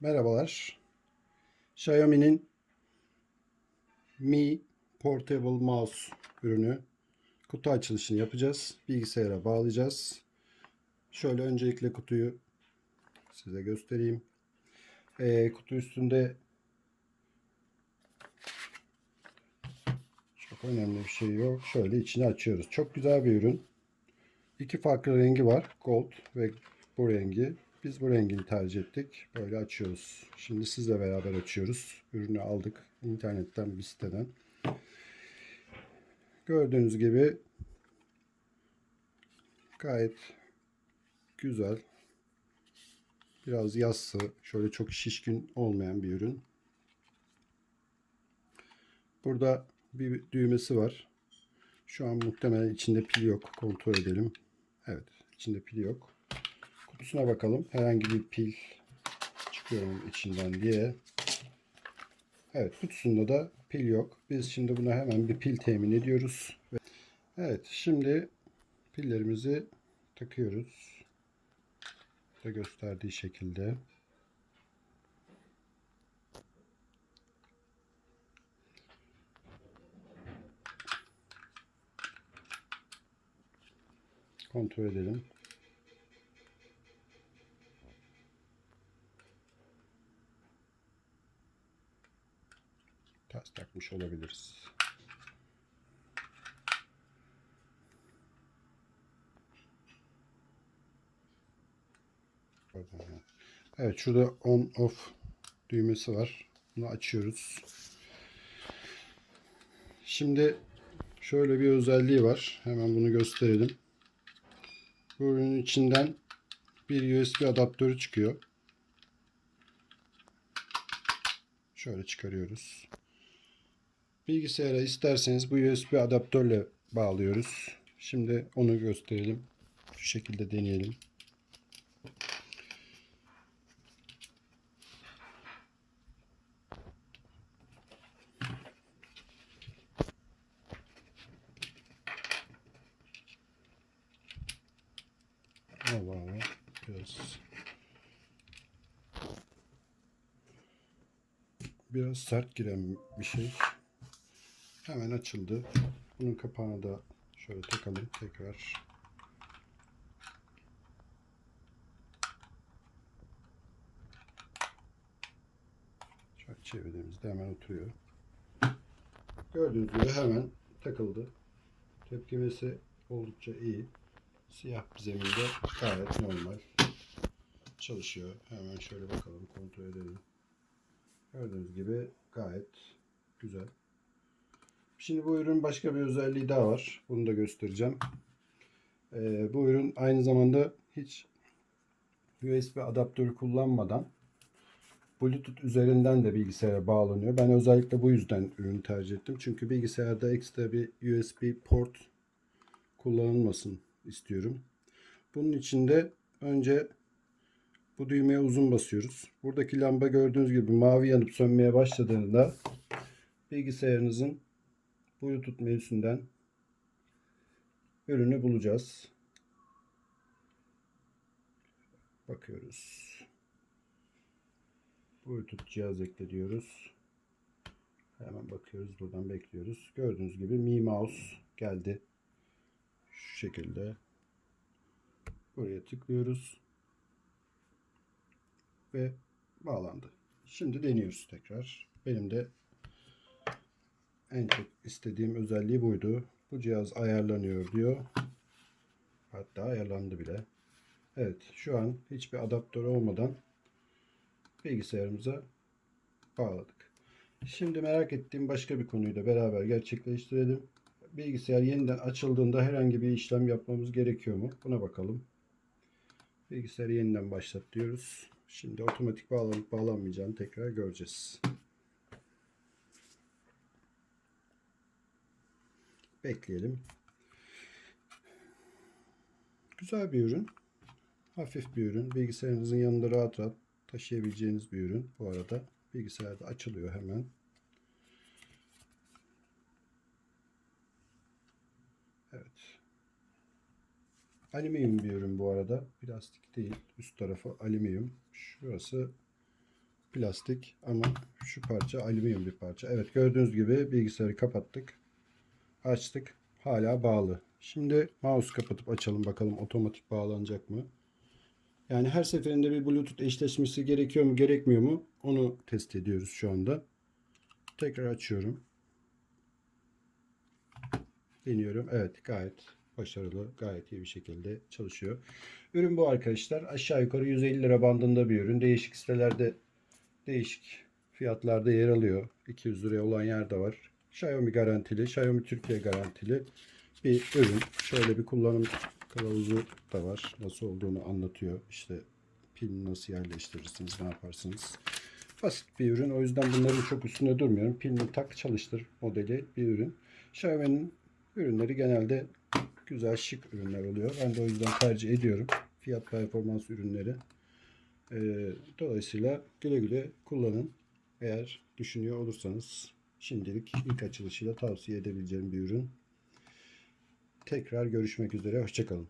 Merhabalar. Xiaomi'nin Mi Portable Mouse ürünü kutu açılışını yapacağız. Bilgisayara bağlayacağız. Şöyle öncelikle kutuyu size göstereyim. Ee, kutu üstünde çok önemli bir şey yok. Şöyle içini açıyoruz. Çok güzel bir ürün. İki farklı rengi var. Gold ve bu rengi. Biz bu rengini tercih ettik. Böyle açıyoruz. Şimdi sizle beraber açıyoruz. Ürünü aldık. internetten bir siteden. Gördüğünüz gibi gayet güzel. Biraz yassı. Şöyle çok şişkin olmayan bir ürün. Burada bir düğmesi var. Şu an muhtemelen içinde pil yok. Kontrol edelim. Evet. içinde pil yok. Kutusuna bakalım. Herhangi bir pil çıkıyor mu içinden diye. Evet. Kutusunda da pil yok. Biz şimdi buna hemen bir pil temin ediyoruz. Ve- Evet. Şimdi pillerimizi takıyoruz. Da gösterdiği şekilde. Kontrol edelim. Ters takmış olabiliriz. Evet şurada on off düğmesi var. Bunu açıyoruz. Şimdi şöyle bir özelliği var. Hemen bunu gösterelim. Bu ürünün içinden bir USB adaptörü çıkıyor. Şöyle çıkarıyoruz. Bilgisayara isterseniz bu USB adaptörle bağlıyoruz. Şimdi onu gösterelim. Şu şekilde deneyelim. Allah Allah. Biraz biraz sert giren bir şey. Hemen açıldı. Bunun kapağını da şöyle takalım tekrar. Şöyle çevirdiğimizde hemen oturuyor. Gördüğünüz gibi hemen takıldı. Tepkimesi oldukça iyi. Siyah bir zeminde gayet normal çalışıyor. Hemen şöyle bakalım kontrol edelim. Gördüğünüz gibi gayet güzel. Şimdi bu ürün başka bir özelliği daha var. Bunu da göstereceğim. Ee, bu ürün aynı zamanda hiç USB adaptörü kullanmadan Bluetooth üzerinden de bilgisayara bağlanıyor. Ben özellikle bu yüzden ürünü tercih ettim. Çünkü bilgisayarda ekstra bir USB port kullanılmasın istiyorum. Bunun için de önce bu düğmeye uzun basıyoruz. Buradaki lamba gördüğünüz gibi mavi yanıp sönmeye başladığında bilgisayarınızın Bluetooth menüsünden ürünü bulacağız. Bakıyoruz. Bluetooth cihaz ekle diyoruz. Hemen bakıyoruz. Buradan bekliyoruz. Gördüğünüz gibi Mi Mouse geldi. Şu şekilde. Buraya tıklıyoruz. Ve bağlandı. Şimdi deniyoruz tekrar. Benim de en çok istediğim özelliği buydu. Bu cihaz ayarlanıyor diyor. Hatta ayarlandı bile. Evet şu an hiçbir adaptör olmadan bilgisayarımıza bağladık. Şimdi merak ettiğim başka bir konuyu da beraber gerçekleştirelim. Bilgisayar yeniden açıldığında herhangi bir işlem yapmamız gerekiyor mu? Buna bakalım. Bilgisayarı yeniden başlat diyoruz. Şimdi otomatik bağlanıp bağlanmayacağını tekrar göreceğiz. Bekleyelim. Güzel bir ürün. Hafif bir ürün. Bilgisayarınızın yanında rahat rahat taşıyabileceğiniz bir ürün. Bu arada bilgisayarda açılıyor hemen. Evet. Alüminyum bir ürün bu arada. Plastik değil. Üst tarafı alüminyum. Şurası plastik ama şu parça alüminyum bir parça. Evet gördüğünüz gibi bilgisayarı kapattık. Açtık. Hala bağlı. Şimdi mouse kapatıp açalım bakalım otomatik bağlanacak mı? Yani her seferinde bir Bluetooth eşleşmesi gerekiyor mu gerekmiyor mu? Onu test ediyoruz şu anda. Tekrar açıyorum. Deniyorum. Evet gayet başarılı. Gayet iyi bir şekilde çalışıyor. Ürün bu arkadaşlar. Aşağı yukarı 150 lira bandında bir ürün. Değişik sitelerde değişik fiyatlarda yer alıyor. 200 liraya olan yer de var. Xiaomi garantili, Xiaomi Türkiye garantili bir ürün. Şöyle bir kullanım kılavuzu da var. Nasıl olduğunu anlatıyor. İşte pil nasıl yerleştirirsiniz, ne yaparsınız. Basit bir ürün. O yüzden bunların çok üstünde durmuyorum. Pilini tak çalıştır modeli bir ürün. Xiaomi'nin ürünleri genelde güzel şık ürünler oluyor. Ben de o yüzden tercih ediyorum. Fiyat performans ürünleri. Ee, dolayısıyla güle güle kullanın. Eğer düşünüyor olursanız şimdilik ilk açılışıyla tavsiye edebileceğim bir ürün. Tekrar görüşmek üzere. Hoşçakalın.